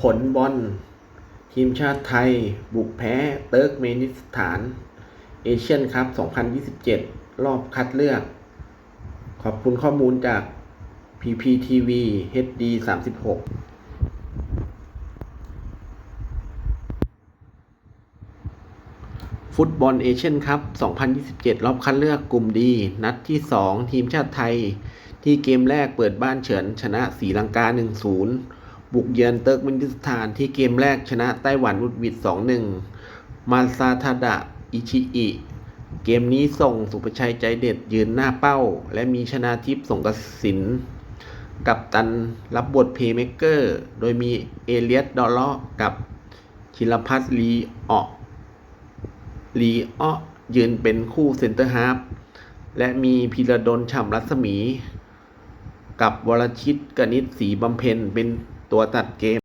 ผลบอลทีมชาติไทย บุกแพ้เติร์กเมนิสถาน เอเชียนคัพ 2027 รอบคัดเลือก ขอบคุณข้อมูลจาก PPTV HD 36ฟุตบอลเอเชียนคัพ 2027 รอบคัดเลือกกลุ่มดี นัดที่ 2 ทีมชาติไทย ที่เกมแรกเปิดบ้านเฉือนชนะศรีลังกา 1-0 บุกเยือนเติร์กเมนิสถานที่เกมแรกชนะไต้หวันวุดวิด 2-1 มาซาทาดะ อิชิอิ เกมนี้ส่งสุประชัยใจเด็ดยืนหน้าเป้า และมีชนาทิพย์ส่งกสิน กับตันรับบทเพย์เมกเกอร์ โดยมีเอเลียตดอลเลาะกับชิลพัฒน์ลีออกลีออยืนเป็นคู่เซนเตอร์ฮาฟและมีพีระดลฉ่ำรัศมี กับวรชิตกนิษฐ์ศรีบำเพ็ญเป็น ตัวตัดเกม